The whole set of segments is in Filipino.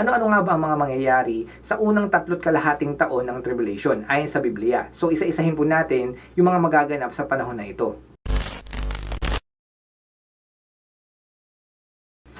Ano-ano nga ba ang mga mangyayari sa unang tatlot kalahating taon ng tribulation ayon sa Biblia? So isa-isahin po natin yung mga magaganap sa panahon na ito.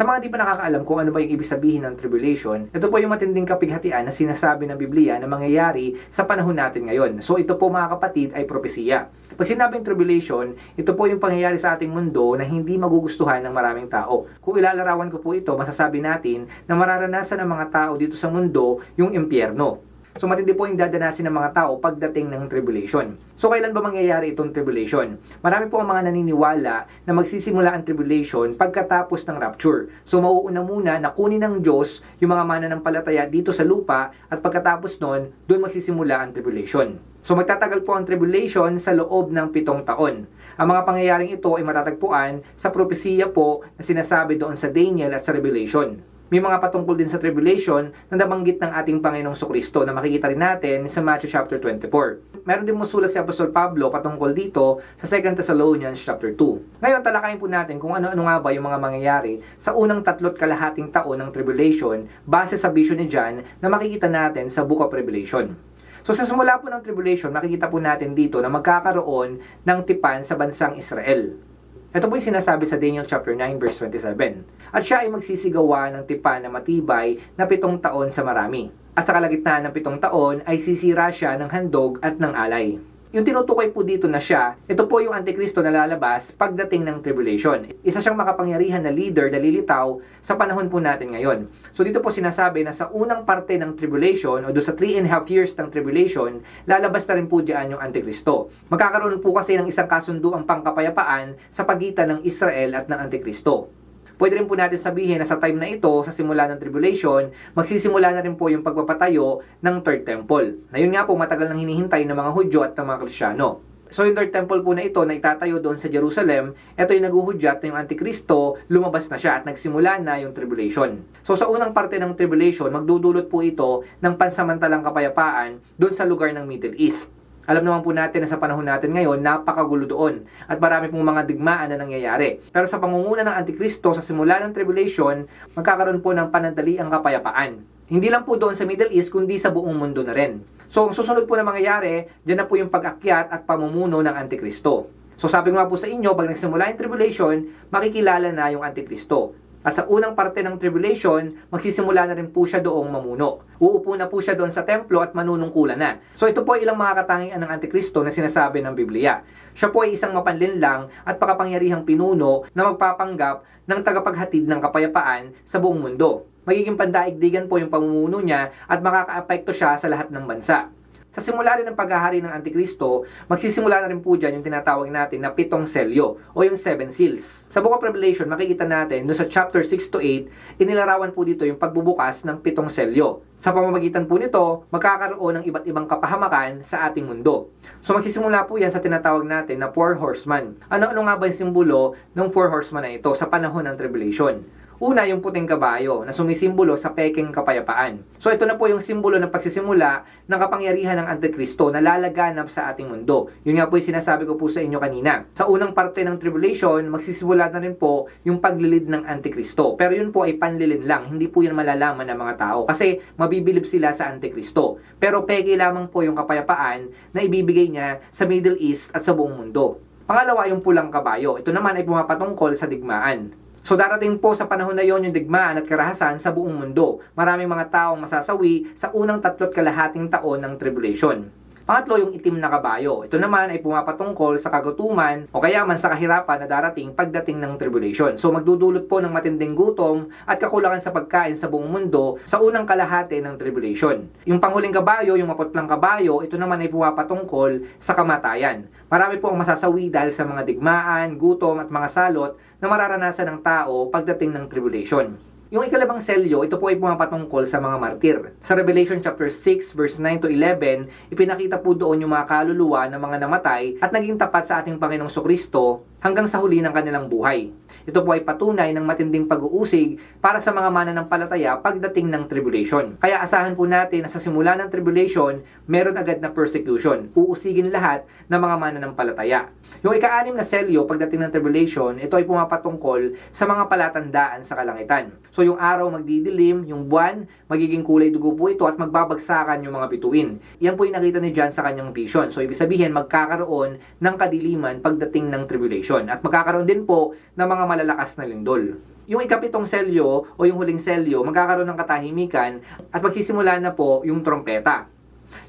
Sa mga di pa nakakaalam kung ano ba yung ibig sabihin ng tribulation, ito po yung matinding kapighatian na sinasabi ng Biblia na mangyayari sa panahon natin ngayon. So ito po mga kapatid ay propesiya. Pag sinabing tribulation, ito po yung pangyayari sa ating mundo na hindi magugustuhan ng maraming tao. Kung ilalarawan ko po ito, masasabi natin na mararanasan ng mga tao dito sa mundo yung impyerno. So matindi po yung dadanasin ng mga tao pagdating ng tribulation. So kailan ba mangyayari itong tribulation? Marami po ang mga naniniwala na magsisimula ang tribulation pagkatapos ng rapture. So mauuna muna na kunin ng Diyos yung mga mananampalataya dito sa lupa at pagkatapos nun, doon magsisimula ang tribulation. So magtatagal po ang tribulation sa loob ng pitong taon. Ang mga pangyayaring ito ay matatagpuan sa propesiya po na sinasabi doon sa Daniel at sa Revelation. May mga patungkol din sa tribulation na nabanggit ng ating Panginoong Kristo na makikita rin natin sa Matthew chapter 24. Meron din musulat si Apostol Pablo patungkol dito sa 2 Thessalonians chapter 2. Ngayon talakayin po natin kung ano-ano nga ba yung mga mangyayari sa unang tatlot kalahating taon ng tribulation base sa vision ni John na makikita natin sa Book of Revelation. So sa simula po ng tribulation, makikita po natin dito na magkakaroon ng tipan sa bansang Israel. Ito po yung sinasabi sa Daniel chapter 9 verse 27. At siya ay magsisigawa ng tipan na matibay na pitong taon sa marami. At sa kalagitnaan ng pitong taon ay sisira siya ng handog at ng alay. Yung tinutukoy po dito na siya, ito po yung Antikristo na lalabas pagdating ng tribulation. Isa siyang makapangyarihan na leader na lilitaw sa panahon po natin ngayon. So dito po sinasabi na sa unang parte ng tribulation o do sa 3 and a half years ng tribulation, lalabas na rin po diyan yung Antikristo. Magkakaroon po kasi ng isang kasunduang pangkapayapaan sa pagitan ng Israel at ng Antikristo. Pwede rin po natin sabihin na sa time na ito, sa simula ng tribulation, magsisimula na rin po yung pagpapatayo ng third temple. Na yun nga po matagal nang hinihintay ng mga Hudyo at ng mga Kristyano. So yung third temple po na ito na itatayo doon sa Jerusalem, ito yung naguhudyat na yung Antikristo, lumabas na siya at nagsimula na yung tribulation. So sa unang parte ng tribulation, magdudulot po ito ng pansamantalang kapayapaan doon sa lugar ng Middle East. Alam naman po natin na sa panahon natin ngayon, napakagulo doon at marami pong mga digmaan na nangyayari. Pero sa pangunguna ng Antikristo sa simula ng tribulation, magkakaroon po ng panandaliang kapayapaan. Hindi lang po doon sa Middle East, kundi sa buong mundo na rin. So, ang susunod po na mangyayari, dyan na po yung pag-akyat at pamumuno ng Antikristo. So, sabi ko nga po sa inyo, pag nagsimula yung tribulation, makikilala na yung Antikristo. At sa unang parte ng tribulation, magsisimula na rin po siya doong mamuno. Uupo na po siya doon sa templo at manunungkulan na. So ito po ay ilang mga katangian ng Antikristo na sinasabi ng Biblia. Siya po ay isang mapanlinlang at pakapangyarihang pinuno na magpapanggap ng tagapaghatid ng kapayapaan sa buong mundo. Magiging pandaigdigan po yung pamumuno niya at makakaapekto siya sa lahat ng bansa. Sa simula rin ng paghahari ng Antikristo, magsisimula na rin po dyan yung tinatawag natin na pitong selyo o yung seven seals. Sa Book of Revelation, makikita natin no sa chapter 6 to 8, inilarawan po dito yung pagbubukas ng pitong selyo. Sa pamamagitan po nito, magkakaroon ng iba't ibang kapahamakan sa ating mundo. So magsisimula po yan sa tinatawag natin na four horseman. Ano-ano nga ba yung simbolo ng four horseman na ito sa panahon ng tribulation? Una, yung puting kabayo na sumisimbolo sa peking kapayapaan. So ito na po yung simbolo ng pagsisimula ng kapangyarihan ng Antikristo na lalaganap sa ating mundo. Yun nga po yung sinasabi ko po sa inyo kanina. Sa unang parte ng tribulation, magsisimula na rin po yung paglilid ng Antikristo. Pero yun po ay panlilid lang, hindi po yan malalaman ng mga tao kasi mabibilib sila sa Antikristo. Pero peke lamang po yung kapayapaan na ibibigay niya sa Middle East at sa buong mundo. Pangalawa, yung pulang kabayo. Ito naman ay pumapatungkol sa digmaan. So darating po sa panahon na yon yung digmaan at karahasan sa buong mundo. Maraming mga taong masasawi sa unang tatlot kalahating taon ng tribulation. Pangatlo, yung itim na kabayo. Ito naman ay pumapatungkol sa kagutuman o kaya man sa kahirapan na darating pagdating ng tribulation. So magdudulot po ng matinding gutom at kakulangan sa pagkain sa buong mundo sa unang kalahati ng tribulation. Yung panghuling kabayo, yung maputlang kabayo, ito naman ay pumapatungkol sa kamatayan. Marami po ang masasawi dahil sa mga digmaan, gutom at mga salot na mararanasan ng tao pagdating ng tribulation. Yung ikalabang selyo, ito po ay pumapatungkol sa mga martir. Sa Revelation chapter 6 verse 9 to 11, ipinakita po doon yung mga kaluluwa ng mga namatay at naging tapat sa ating Panginoong Kristo hanggang sa huli ng kanilang buhay. Ito po ay patunay ng matinding pag-uusig para sa mga mananampalataya pagdating ng tribulation. Kaya asahan po natin na sa simula ng tribulation, meron agad na persecution. Uusigin lahat ng mga mananampalataya. Yung ika-anim na selyo pagdating ng tribulation, ito ay pumapatungkol sa mga palatandaan sa kalangitan. So yung araw magdidilim, yung buwan, magiging kulay dugo po ito at magbabagsakan yung mga bituin. Yan po yung nakita ni John sa kanyang vision. So ibig sabihin, magkakaroon ng kadiliman pagdating ng tribulation. At magkakaroon din po ng mga malalakas na lindol. Yung ikapitong selyo o yung huling selyo, magkakaroon ng katahimikan at magsisimula na po yung trompeta.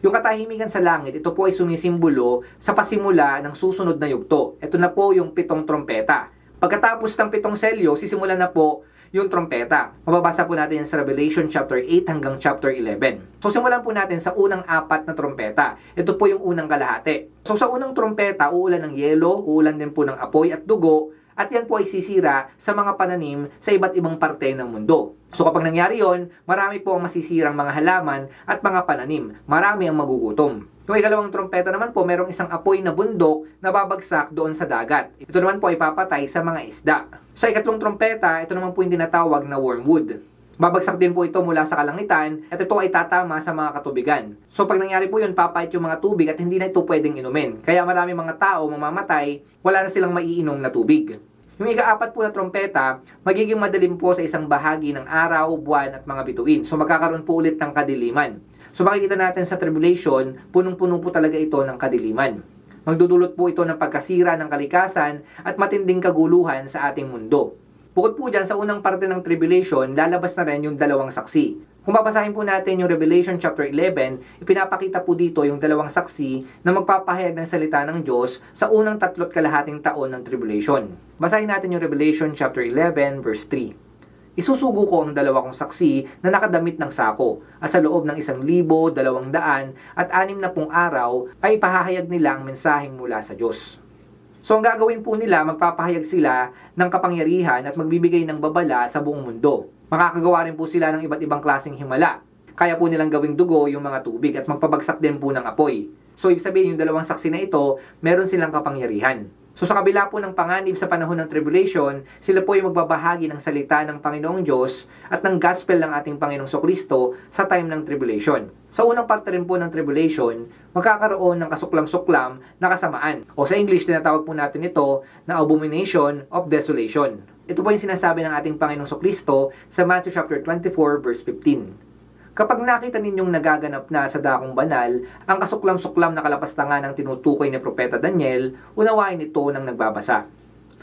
Yung katahimikan sa langit, ito po ay sumisimbolo sa pasimula ng susunod na yugto. Ito na po yung pitong trompeta. Pagkatapos ng pitong selyo, sisimulan na po yung trompeta. Mababasa po natin yan sa Revelation chapter 8 hanggang chapter 11. So simulan po natin sa unang apat na trompeta. Ito po yung unang kalahati. So sa unang trompeta, uulan ng yelo, uulan din po ng apoy at dugo, at yan po ay sisira sa mga pananim sa iba't ibang parte ng mundo. So kapag nangyari yon, marami po ang masisirang mga halaman at mga pananim. Marami ang magugutom. Yung ikalawang trompeta naman po, merong isang apoy na bundok na babagsak doon sa dagat. Ito naman po ay papatay sa mga isda. Sa ikatlong trompeta, ito naman po yung tinatawag na wormwood. Babagsak din po ito mula sa kalangitan at ito ay tatama sa mga katubigan. So pag nangyari po yun, papait yung mga tubig at hindi na ito pwedeng inumin. Kaya marami mga tao mamamatay, wala na silang maiinom na tubig. Yung ikaapat po na trompeta, magiging madilim po sa isang bahagi ng araw, buwan at mga bituin. So magkakaroon po ulit ng kadiliman. So makikita natin sa tribulation, punong-puno po talaga ito ng kadiliman. Magdudulot po ito ng pagkasira ng kalikasan at matinding kaguluhan sa ating mundo. Bukod po dyan, sa unang parte ng tribulation, lalabas na rin yung dalawang saksi. Kung babasahin po natin yung Revelation chapter 11, ipinapakita po dito yung dalawang saksi na magpapahayag ng salita ng Diyos sa unang tatlot kalahating taon ng tribulation. Basahin natin yung Revelation chapter 11 verse 3. Isusugo ko ang dalawa kong saksi na nakadamit ng sako at sa loob ng isang libo, dalawang daan at anim na pong araw ay ipahahayag nila ang mensaheng mula sa Diyos. So ang gagawin po nila, magpapahayag sila ng kapangyarihan at magbibigay ng babala sa buong mundo. Makakagawa rin po sila ng iba't ibang klaseng himala. Kaya po nilang gawing dugo yung mga tubig at magpabagsak din po ng apoy. So ibig sabihin yung dalawang saksi na ito, meron silang kapangyarihan. So sa kabila po ng panganib sa panahon ng tribulation, sila po ay magbabahagi ng salita ng Panginoong Diyos at ng gospel ng ating Panginoong Sokristo sa time ng tribulation. Sa unang parte rin po ng tribulation, magkakaroon ng kasuklam-suklam na kasamaan. O sa English, tinatawag po natin ito na abomination of desolation. Ito po yung sinasabi ng ating Panginoong Sokristo sa Matthew chapter 24 verse 15. Kapag nakita ninyong nagaganap na sa dakong banal ang kasuklam-suklam na kalapastangan ng tinutukoy ni Propeta Daniel, unawain ito ng nagbabasa.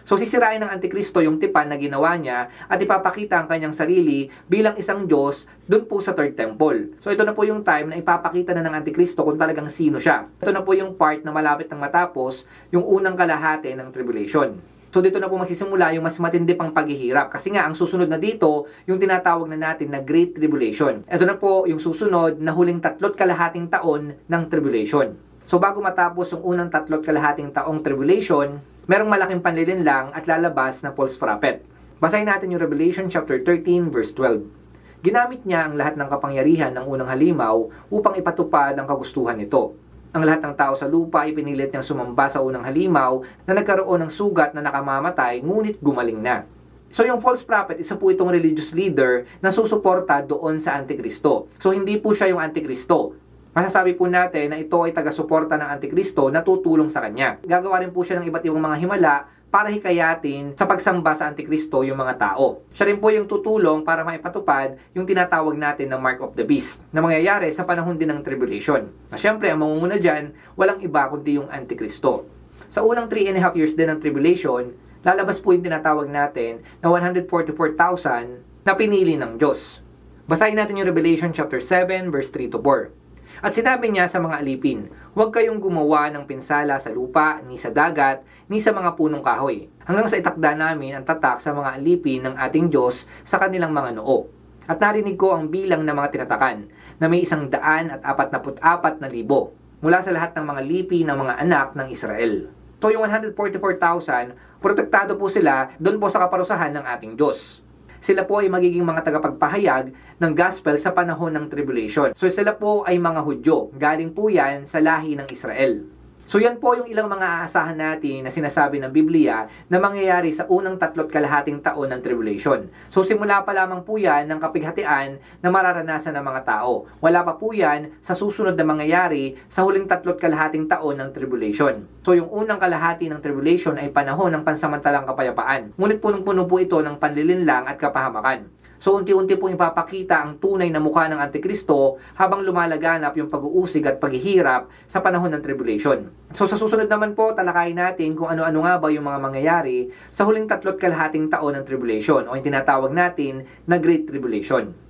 So sisirain ng Antikristo yung tipan na ginawa niya at ipapakita ang kanyang sarili bilang isang Diyos doon po sa third temple. So ito na po yung time na ipapakita na ng Antikristo kung talagang sino siya. Ito na po yung part na malapit nang matapos yung unang kalahati ng tribulation. So dito na po magsisimula yung mas matindi pang paghihirap. Kasi nga, ang susunod na dito, yung tinatawag na natin na Great Tribulation. Ito na po yung susunod na huling tatlot kalahating taon ng tribulation. So bago matapos yung unang tatlot kalahating taong tribulation, merong malaking panlilinlang at lalabas na false prophet. Basahin natin yung Revelation chapter 13 verse 12. Ginamit niya ang lahat ng kapangyarihan ng unang halimaw upang ipatupad ang kagustuhan nito. Ang lahat ng tao sa lupa ay pinilit niyang sumamba sa unang halimaw na nagkaroon ng sugat na nakamamatay ngunit gumaling na. So yung false prophet, isa po itong religious leader na susuporta doon sa Antikristo. So hindi po siya yung Antikristo. Masasabi po natin na ito ay taga-suporta ng Antikristo na tutulong sa kanya. Gagawa rin po siya ng iba't ibang mga himala para hikayatin sa pagsamba sa Antikristo yung mga tao. Siya rin po yung tutulong para maipatupad yung tinatawag natin na Mark of the Beast na mangyayari sa panahon din ng Tribulation. Na syempre, ang mangunguna dyan, walang iba kundi yung Antikristo. Sa unang 3 and a half years din ng Tribulation, lalabas po yung tinatawag natin na 144,000 na pinili ng Diyos. Basahin natin yung Revelation chapter 7 verse 3 to 4. At sinabi niya sa mga alipin, Huwag kayong gumawa ng pinsala sa lupa, ni sa dagat, ni sa mga punong kahoy, hanggang sa itakda namin ang tatak sa mga alipin ng ating Diyos sa kanilang mga noo. At narinig ko ang bilang ng mga tinatakan, na may isang daan at apat na apat na libo, mula sa lahat ng mga lipi ng mga anak ng Israel. So yung 144,000, protektado po sila doon po sa kaparusahan ng ating Diyos sila po ay magiging mga tagapagpahayag ng gospel sa panahon ng tribulation. So sila po ay mga Hudyo. Galing po yan sa lahi ng Israel. So yan po yung ilang mga aasahan natin na sinasabi ng Biblia na mangyayari sa unang tatlot kalahating taon ng tribulation. So simula pa lamang po yan ng kapighatian na mararanasan ng mga tao. Wala pa po yan sa susunod na mangyayari sa huling tatlot kalahating taon ng tribulation. So yung unang kalahati ng tribulation ay panahon ng pansamantalang kapayapaan. Ngunit punong-puno po ito ng panlilinlang at kapahamakan. So unti-unti pong ipapakita ang tunay na mukha ng Antikristo habang lumalaganap yung pag-uusig at paghihirap sa panahon ng tribulation. So sa susunod naman po, talakayin natin kung ano-ano nga ba yung mga mangyayari sa huling tatlot kalahating taon ng tribulation o yung tinatawag natin na Great Tribulation.